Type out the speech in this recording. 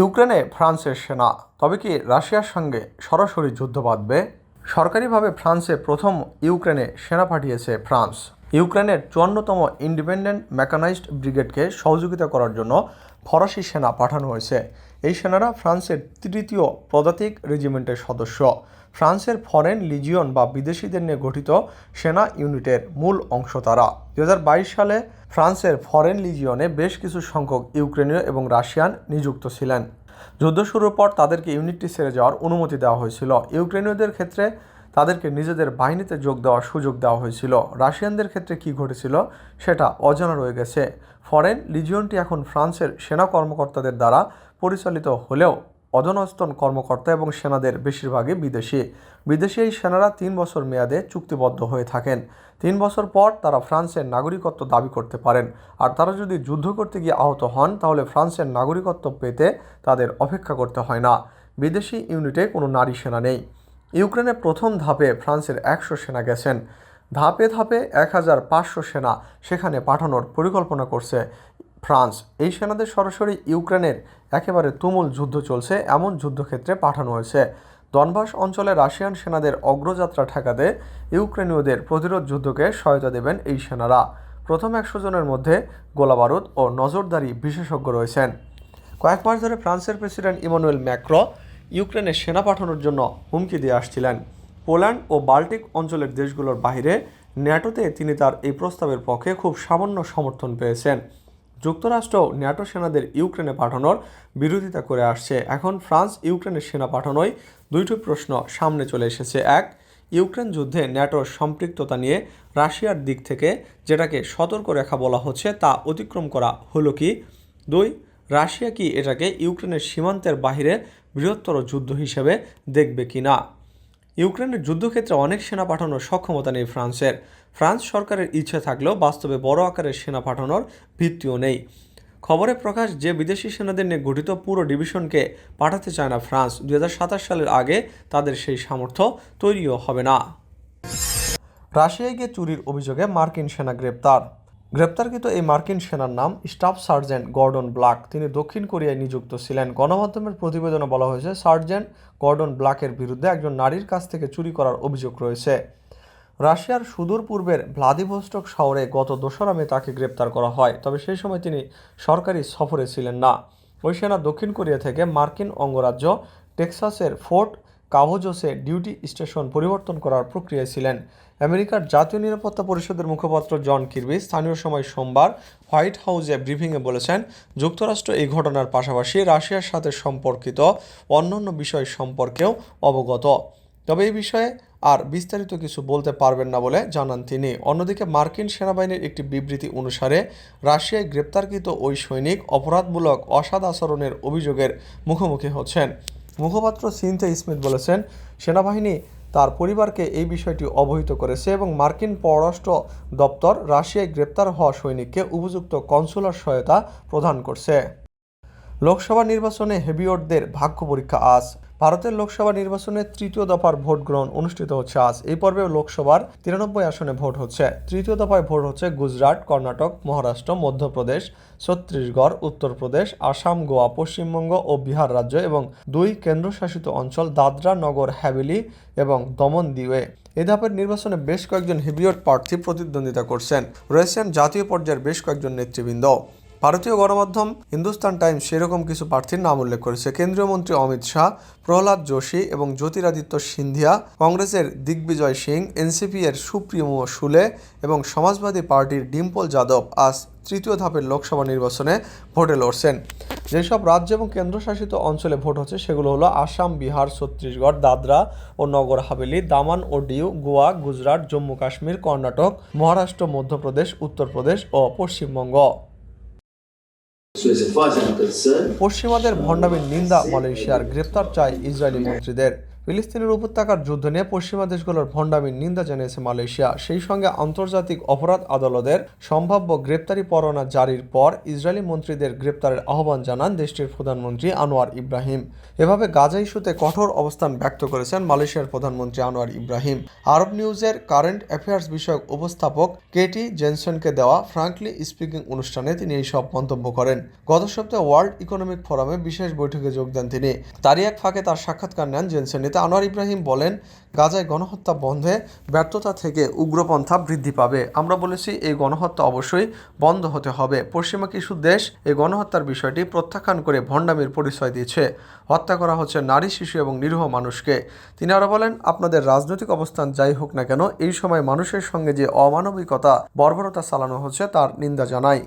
ইউক্রেনে ফ্রান্সের সেনা, তবে কি রাশিয়ার সঙ্গে সরাসরি যুদ্ধ বাঁধবে? সরকারিভাবে ফ্রান্সে প্রথম ইউক্রেনে সেনা পাঠিয়েছে ফ্রান্স। ইউক্রেনের চুয়ান্নতম ইন্ডিপেন্ডেন্ট মেকানাইজড ব্রিগেডকে সহযোগিতা করার জন্য ফরাসি সেনা পাঠানো হয়েছে। এই সেনারা ফ্রান্সের তৃতীয় পদাতিক রেজিমেন্টের সদস্য। ফ্রান্সের ফরেন লিজিয়ন বা বিদেশিদের নিয়ে গঠিত সেনা ইউনিটের মূল অংশ তারা। দু হাজার বাইশ সালে ফ্রান্সের ফরেন লিজিয়নে বেশ কিছু সংখ্যক ইউক্রেনীয় এবং রাশিয়ান নিযুক্ত ছিলেন। যুদ্ধ শুরুর পর তাদেরকে ইউনিটটি ছেড়ে যাওয়ার অনুমতি দেওয়া হয়েছিল। ইউক্রেনীয়দের ক্ষেত্রে তাদেরকে নিজেদের বাহিনীতে যোগ দেওয়ার সুযোগ দেওয়া হয়েছিল। রাশিয়ানদের ক্ষেত্রে কী ঘটেছিল সেটা অজানা রয়ে গেছে। ফরেন লিজিয়নটি এখন ফ্রান্সের সেনা কর্মকর্তাদের দ্বারা পরিচালিত হলেও অধনস্তন কর্মকর্তা এবং সেনাদের বেশিরভাগই বিদেশি। বিদেশি এই সেনারা তিন বছর মেয়াদে চুক্তিবদ্ধ হয়ে থাকেন। তিন বছর পর তারা ফ্রান্সের নাগরিকত্ব দাবি করতে পারেন। আর তারা যদি যুদ্ধ করতে গিয়ে আহত হন, তাহলে ফ্রান্সের নাগরিকত্ব পেতে তাদের অপেক্ষা করতে হয় না। বিদেশি ইউনিটে কোনো নারী সেনা নেই। ইউক্রেনে প্রথম ধাপে ফ্রান্সের একশো সেনা গেছেন। ধাপে ধাপে এক হাজার পাঁচশো সেনা সেখানে পাঠানোর পরিকল্পনা করছে ফ্রান্স। এই সেনাদের সরাসরি ইউক্রেনের একেবারে তুমুল যুদ্ধ চলছে, এমন যুদ্ধক্ষেত্রে পাঠানো হয়েছে। দনবাস অঞ্চলে রাশিয়ান সেনাদের অগ্রযাত্রা ঠেকাতে ইউক্রেনীয়দের প্রতিরোধ যুদ্ধকে সহায়তা দেবেন এই সেনারা। প্রথম একশো জনের মধ্যে গোলাবারুদ ও নজরদারি বিশেষজ্ঞ রয়েছেন। কয়েক মাস ধরে ফ্রান্সের প্রেসিডেন্ট ইমানুয়েল ম্যাক্রো ইউক্রেনে সেনা পাঠানোর জন্য হুমকি দিয়ে আসছিলেন। পোল্যান্ড ও বাল্টিক অঞ্চলের দেশগুলোর বাইরে ন্যাটোতে তিনি তার এই প্রস্তাবের পক্ষে খুব সামান্য সমর্থন পেয়েছেন। যুক্তরাষ্ট্র ন্যাটো সেনাদের ইউক্রেনে পাঠানোর বিরোধিতা করে আসছে। এখন ফ্রান্স ইউক্রেনের সেনা পাঠানোয় দুইটি প্রশ্ন সামনে চলে এসেছে। এক, ইউক্রেন যুদ্ধে ন্যাটোর সম্পৃক্ততা নিয়ে রাশিয়ার দিক থেকে যেটাকে সতর্ক রেখা বলা হচ্ছে তা অতিক্রম করা হলো কি? দুই, রাশিয়া কি এটাকে ইউক্রেনের সীমান্তের বাইরে বৃহত্তর যুদ্ধ হিসেবে দেখবে কি না। ইউক্রেনের যুদ্ধক্ষেত্রে অনেক সেনা পাঠানোর সক্ষমতা নেই ফ্রান্সের। ফ্রান্স সরকারের ইচ্ছে থাকলেও বাস্তবে বড় আকারের সেনা পাঠানোর ভিত্তিও নেই। খবরে প্রকাশ যে বিদেশি সেনাদের নিয়ে গঠিত পুরো ডিভিশনকে পাঠাতে চায় না ফ্রান্স, দুই হাজার সাতাশ সালের আগে তাদের সেই সামর্থ্য তৈরিও হবে না। রাশিয়ায় গিয়ে চুরির অভিযোগে মার্কিন সেনা গ্রেপ্তার। গ্রেপ্তারকৃত এই মার্কিন সেনার নাম স্টাফ সার্জেন্ট গর্ডন ব্লাক তিনি দক্ষিণ কোরিয়ায় নিযুক্ত ছিলেন। গণমাধ্যমের প্রতিবেদনে বলা হয়েছে, সার্জেন্ট গর্ডন ব্লাকের বিরুদ্ধে একজন নারীর কাছ থেকে চুরি করার অভিযোগ রয়েছে। রাশিয়ার সুদূর পূর্বের ভ্লাদিভস্টক শহরে গত দোসরা মে তাকে গ্রেপ্তার করা হয়, তবে সেই সময় তিনি সরকারি সফরে ছিলেন না। ওই সেনা দক্ষিণ কোরিয়া থেকে মার্কিন অঙ্গরাজ্য টেক্সাসের ফোর্ট কাভোজোসে ডিউটি স্টেশন পরিবর্তন করার প্রক্রিয়ায় ছিলেন। আমেরিকার জাতীয় নিরাপত্তা পরিষদের মুখপাত্র জন কিরবি স্থানীয় সময় সোমবার হোয়াইট হাউসে ব্রিফিংয়ে বলেছেন, যুক্তরাষ্ট্র এই ঘটনার পাশাপাশি রাশিয়ার সাথে সম্পর্কিত অন্যান্য বিষয় সম্পর্কেও অবগত। তবে এই বিষয়ে আর বিস্তারিত কিছু বলতে পারবেন না বলে জানান তিনি। অন্যদিকে মার্কিন সেনাবাহিনীর একটি বিবৃতি অনুসারে, রাশিয়ায় গ্রেপ্তারকৃত ওই সৈনিক অপরাধমূলক অসাদ আচরণের অভিযোগের মুখোমুখি হচ্ছেন। মুখপাত্র সিনথে স্মিথ বলেছেন, সেনাবাহিনী তার পরিবারকে এই বিষয়টি অবহিত করেছে এবং মার্কিন পররাষ্ট্র দপ্তর রাশিয়ায় গ্রেপ্তার হওয়া সৈনিককে উপযুক্ত কনসুলার সহায়তা প্রদান করছে। লোকসভা নির্বাচনে হেভিওটদের ভাগ্য পরীক্ষা আজ। ভারতের লোকসভা নির্বাচনের তৃতীয় দফার ভোট গ্রহণ অনুষ্ঠিত হচ্ছে আজ। এই পর্বে লোকসভার তিরানব্বই আসনে ভোট হচ্ছে। তৃতীয় দফায় ভোট হচ্ছে গুজরাট, কর্ণাটক, মহারাষ্ট্র, মধ্যপ্রদেশ, ছত্তিশগড়, উত্তরপ্রদেশ, আসাম, গোয়া, পশ্চিমবঙ্গ ও বিহার রাজ্য এবং দুই কেন্দ্রশাসিত অঞ্চল দাদরা, নগর হ্যাভেলি এবং দমন দিওয়ে এ ধাপের নির্বাচনে বেশ কয়েকজন হেভিওট প্রার্থী প্রতিদ্বন্দ্বিতা করছেন। রয়েছেন জাতীয় পর্যায়ের বেশ কয়েকজন নেতৃবৃন্দ। ভারতীয় গণমাধ্যম হিন্দুস্তান টাইমস সেরকম কিছু প্রার্থীর নাম উল্লেখ করেছে। কেন্দ্রীয় মন্ত্রী অমিত শাহ, প্রহ্লাদ যোশী এবং জ্যোতিরাদিত্য সিন্ধিয়া, কংগ্রেসের দিগ্বিজয় সিং এনসিপি এর সুপ্রিমো সুলে এবং সমাজবাদী পার্টির ডিম্পল যাদব আজ তৃতীয় ধাপের লোকসভা নির্বাচনে ভোটে লড়ছেন। যেসব রাজ্য এবং কেন্দ্রশাসিত অঞ্চলে ভোট হচ্ছে সেগুলো হলো আসাম, বিহার, ছত্তিশগড়, দাদরা ও নগর হাভেলি, দামান ও ডিউ, গোয়া, গুজরাট, জম্মু কাশ্মীর, কর্ণাটক, মহারাষ্ট্র, মধ্যপ্রদেশ, উত্তরপ্রদেশ ও পশ্চিমবঙ্গ। পশ্চিমাদের ভণ্ডামির নিন্দা মালয়েশিয়ার গ্রেপ্তার চায় ইসরায়েলি মন্ত্রীদের। ফিলিস্তিনের উপত্যকার যুদ্ধ নিয়ে পশ্চিমা দেশগুলোর ভণ্ডামির নিন্দা জানিয়েছে মালয়েশিয়া। সেই সঙ্গে আন্তর্জাতিক অপরাধ আদালতের সম্ভাব্য গ্রেপ্তারি পরোয়ানা জারির পর ইসরায়েলি মন্ত্রীদের গ্রেপ্তারের আহ্বান জানান দেশটির প্রধানমন্ত্রী আনোয়ার ইব্রাহিম। এভাবে গাজা ইস্যুতে কঠোর অবস্থান ব্যক্ত করেছেন মালয়েশিয়ার প্রধানমন্ত্রী আনোয়ার ইব্রাহিম। আরব নিউজের কারেন্ট অ্যাফেয়ার্স বিষয়ক উপস্থাপক কেটি জেনসনকে দেওয়া ফ্রাঙ্কলি স্পিকিং অনুষ্ঠানে তিনি এই সব মন্তব্য করেন। গত সপ্তাহে ওয়ার্ল্ড ইকোনমিক ফোরামে বিশেষ বৈঠকে যোগ দেন তিনি। তারই এক ফাঁকে তার সাক্ষাৎকার নেন জেনসন। এতে আনোয়ার ইব্রাহিম বলেন, গাজায় গণহত্যা বন্ধে ব্যর্থতা থেকে উগ্রপন্থা বৃদ্ধি পাবে। আমরা বলেছি, এই গণহত্যা অবশ্যই বন্ধ হতে হবে। পশ্চিমা কিছু দেশ এই গণহত্যার বিষয়টি প্রত্যাখ্যান করে ভণ্ডামির পরিচয় দিয়েছে। হত্যা করা হচ্ছে নারী, শিশু এবং নিরীহ মানুষকে। তিনি আরও বলেন, আপনাদের রাজনৈতিক অবস্থান যাই হোক না কেন, এই সময় মানুষের সঙ্গে যে অমানবিকতা, বর্বরতা চালানো হচ্ছে তার নিন্দা জানাই।